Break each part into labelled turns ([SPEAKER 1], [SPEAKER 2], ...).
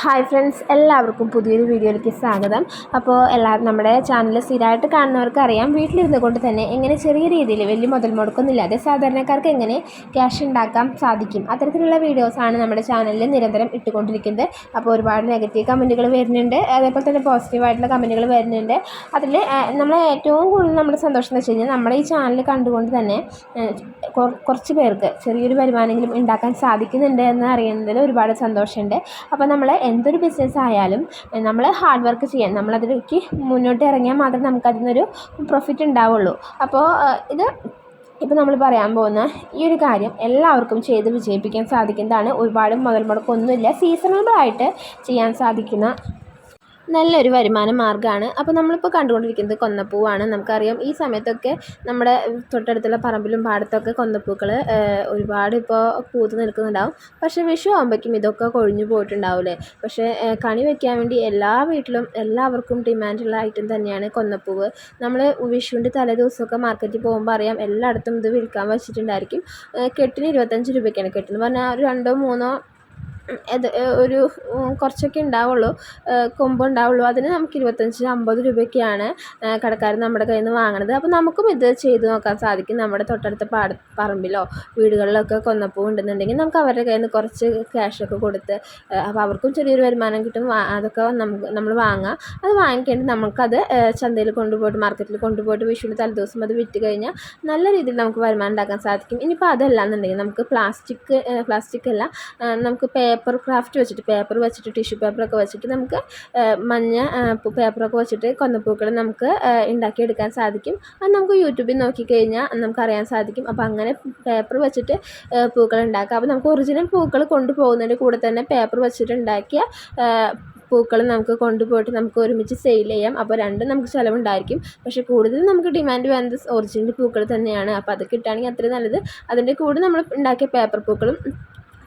[SPEAKER 1] Hi friends എല്ലാവർക്കും പുതിയൊരു വീഡിയോയിലേക്ക് സ്വാഗതം. അപ്പോൾ എല്ലാ നമ്മുടെ ചാനൽ സ്ഥിരമായിട്ട് കാണുന്നവർക്ക് അറിയാം വീട്ടിലിരുന്ന് കൊണ്ട് തന്നെ എങ്ങനെ ചെറിയ രീതിയിൽ വലിയ മുതൽ മുടക്കൊന്നുമില്ലാതെ സാധാരണക്കാർക്ക് എങ്ങനെ ക്യാഷ് ഉണ്ടാക്കാൻ സാധിക്കും? അത്തരത്തിലുള്ള വീഡിയോസാണ് നമ്മുടെ ചാനലിൽ നിരന്തരം ഇട്ടുകൊണ്ടിരിക്കുന്നത്. അപ്പോൾ ഒരുപാട് നെഗറ്റീവ് കമന്റുകൾ വരുന്നുണ്ട്. അതേപോലെ തന്നെ പോസിറ്റീവായിട്ടുള്ള കമന്റുകൾ വരുന്നുണ്ട്. അതിൽ നമ്മൾ ഏറ്റവും കൂടുതൽ നമ്മുടെ സന്തോഷം എന്ന് വെച്ച് കഴിഞ്ഞാൽ നമ്മുടെ ഈ ചാനൽ കണ്ടുകൊണ്ട് തന്നെ കുറച്ച് പേർക്ക് ചെറിയൊരു വരുമാനമെങ്കിലും ഉണ്ടാക്കാൻ സാധിക്കുന്നുണ്ട് എന്ന് അറിയുന്നതിൽ ഒരുപാട് സന്തോഷമുണ്ട്. അപ്പോൾ നമ്മൾ എന്തൊരു ബിസിനസ് ആയാലും നമ്മൾ ഹാർഡ് വർക്ക് ചെയ്യാൻ നമ്മളതിലേക്ക് മുന്നോട്ട് ഇറങ്ങിയാൽ മാത്രമേ നമുക്കതിൽ നിന്നൊരു പ്രോഫിറ്റ് ഉണ്ടാവുള്ളൂ അപ്പോൾ ഇത് ഇപ്പോൾ നമ്മൾ പറയാൻ പോകുന്ന ഈ ഒരു കാര്യം എല്ലാവർക്കും ചെയ്ത് വിജയിപ്പിക്കാൻ സാധിക്കുന്നതാണ്. ഒരുപാട് മുതൽ മുടക്കൊന്നുമില്ല സീസണബിളായിട്ട് ചെയ്യാൻ സാധിക്കുന്ന നല്ലൊരു വരുമാന മാർഗമാണ്. അപ്പോൾ നമ്മളിപ്പോൾ കണ്ടുകൊണ്ടിരിക്കുന്നത് കൊന്നപ്പൂവാണ്. നമുക്കറിയാം ഈ സമയത്തൊക്കെ നമ്മുടെ തൊട്ടടുത്തുള്ള പറമ്പിലും പാടത്തൊക്കെ കൊന്നപ്പൂക്കൾ ഒരുപാട് ഇപ്പോൾ പൂത്ത് നിൽക്കുന്നുണ്ടാവും. പക്ഷേ വിഷു ആകുമ്പോഴേക്കും ഇതൊക്കെ കൊഴിഞ്ഞു പോയിട്ടുണ്ടാവില്ലേ പക്ഷേ കണി വയ്ക്കാൻ വേണ്ടി എല്ലാ വീട്ടിലും എല്ലാവർക്കും ഡിമാൻഡുള്ള ഐറ്റം തന്നെയാണ് കൊന്നപ്പൂവ്. നമ്മൾ വിഷുവിന്റെ തലേ ദിവസമൊക്കെ മാർക്കറ്റിൽ പോകുമ്പോൾ അറിയാം എല്ലായിടത്തും ഇത് വിൽക്കാൻ വെച്ചിട്ടുണ്ടായിരിക്കും. കെട്ടിന് ഇരുപത്തഞ്ച് രൂപയ്ക്കാണ്. കെട്ടെന്ന് പറഞ്ഞാൽ രണ്ടോ മൂന്നോ ഇത് ഒരു കുറച്ചൊക്കെ ഉണ്ടാവുള്ളൂ. കൊമ്പ് ഉണ്ടാവുള്ളൂ. അതിന് നമുക്ക് ഇരുപത്തഞ്ച് അമ്പത് രൂപയൊക്കെയാണ് കടക്കാർ നമ്മുടെ കയ്യിൽ നിന്ന് വാങ്ങണത്. അപ്പോൾ നമുക്കും ഇത് ചെയ്ത് നോക്കാൻ സാധിക്കും. നമ്മുടെ തൊട്ടടുത്ത പാട പറമ്പിലോ വീടുകളിലൊക്കെ കൊന്നപ്പൂ ഉണ്ടെന്നുണ്ടെങ്കിൽ നമുക്ക് അവരുടെ കയ്യിൽ നിന്ന് കുറച്ച് ക്യാഷൊക്കെ കൊടുത്ത് അപ്പോൾ അവർക്കും ചെറിയൊരു വരുമാനം കിട്ടും. അതൊക്കെ നമുക്ക് നമ്മൾ വാങ്ങാം. അത് വാങ്ങിക്കേണ്ടി നമുക്കത് ചന്തയിൽ കൊണ്ടുപോയിട്ട് മാർക്കറ്റിൽ കൊണ്ടുപോയിട്ട് വിഷുവിന് തലേദിവസം അത് വിറ്റ് കഴിഞ്ഞാൽ നല്ല രീതിയിൽ നമുക്ക് വരുമാനം ഉണ്ടാക്കാൻ സാധിക്കും. ഇനിയിപ്പോൾ അതല്ല എന്നുണ്ടെങ്കിൽ നമുക്ക് പ്ലാസ്റ്റിക് പ്ലാസ്റ്റിക് അല്ല നമുക്ക് പേപ്പർ പേപ്പർ ക്രാഫ്റ്റ് വെച്ചിട്ട് പേപ്പർ വെച്ചിട്ട് ടിഷ്യൂ പേപ്പറൊക്കെ വെച്ചിട്ട് നമുക്ക് മഞ്ഞ പേപ്പറൊക്കെ വെച്ചിട്ട് കൊന്നപ്പൂക്കൾ നമുക്ക് ഉണ്ടാക്കിയെടുക്കാൻ സാധിക്കും. അത് നമുക്ക് യൂട്യൂബിൽ നോക്കിക്കഴിഞ്ഞാൽ നമുക്കറിയാൻ സാധിക്കും. അപ്പോൾ അങ്ങനെ പേപ്പർ വെച്ചിട്ട് പൂക്കൾ ഉണ്ടാക്കാം അപ്പോൾ നമുക്ക് ഒറിജിനൽ പൂക്കൾ കൊണ്ടുപോകുന്നതിന്റെ കൂടെ തന്നെ പേപ്പർ വെച്ചിട്ട് ഉണ്ടാക്കിയ പൂക്കൾ നമുക്ക് കൊണ്ടുപോയിട്ട് നമുക്ക് ഒരുമിച്ച് സെയിൽ ചെയ്യാം. അപ്പോൾ രണ്ടും നമുക്ക് ചിലവുണ്ടായിരിക്കും. പക്ഷേ കൂടുതൽ നമുക്ക് ഡിമാൻഡ് വേണ്ടത് ഒറിജിനൽ പൂക്കൾ തന്നെയാണ്. അപ്പോൾ അത് കിട്ടുകയാണെങ്കിൽ അത്രയും നല്ലത്. അതിന്റെ കൂടെ നമ്മൾ ഉണ്ടാക്കിയ പേപ്പർ പൂക്കളും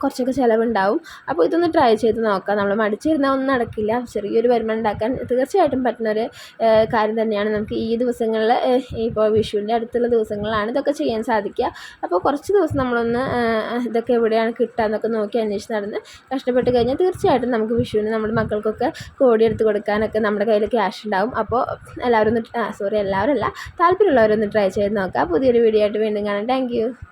[SPEAKER 1] കുറച്ചൊക്കെ ചിലവുണ്ടാവും. അപ്പോൾ ഇതൊന്ന് ട്രൈ ചെയ്ത് നോക്കാം. നമ്മൾ മടിച്ചിരുന്നാൽ ഒന്നും നടക്കില്ല. ചെറിയൊരു വരുമാനം ഉണ്ടാക്കാൻ തീർച്ചയായിട്ടും പറ്റുന്നൊരു കാര്യം തന്നെയാണ്. നമുക്ക് ഈ ദിവസങ്ങളിൽ ഇപ്പോൾ വിഷുവിന്റെ അടുത്തുള്ള ദിവസങ്ങളിലാണ് ഇതൊക്കെ ചെയ്യാൻ സാധിക്കുക. അപ്പോൾ കുറച്ച് ദിവസം നമ്മളൊന്ന് ഇതൊക്കെ എവിടെയാണ് കിട്ടുക എന്നൊക്കെ നോക്കി അന്വേഷിച്ച് നടന്ന് കഷ്ടപ്പെട്ട് കഴിഞ്ഞാൽ തീർച്ചയായിട്ടും നമുക്ക് വിഷുവിന് നമ്മുടെ മക്കൾക്കൊക്കെ കോടി എടുത്ത് കൊടുക്കാനൊക്കെ നമ്മുടെ കയ്യിൽ ക്യാഷ് ഉണ്ടാവും. അപ്പോൾ എല്ലാവരും ഒന്ന് സോറി എല്ലാവരും അല്ല താല്പര്യമുള്ളവരൊന്ന് ട്രൈ ചെയ്ത് നോക്കാം. പുതിയൊരു വീഡിയോ ആയിട്ട് വീണ്ടും കാണാം. താങ്ക്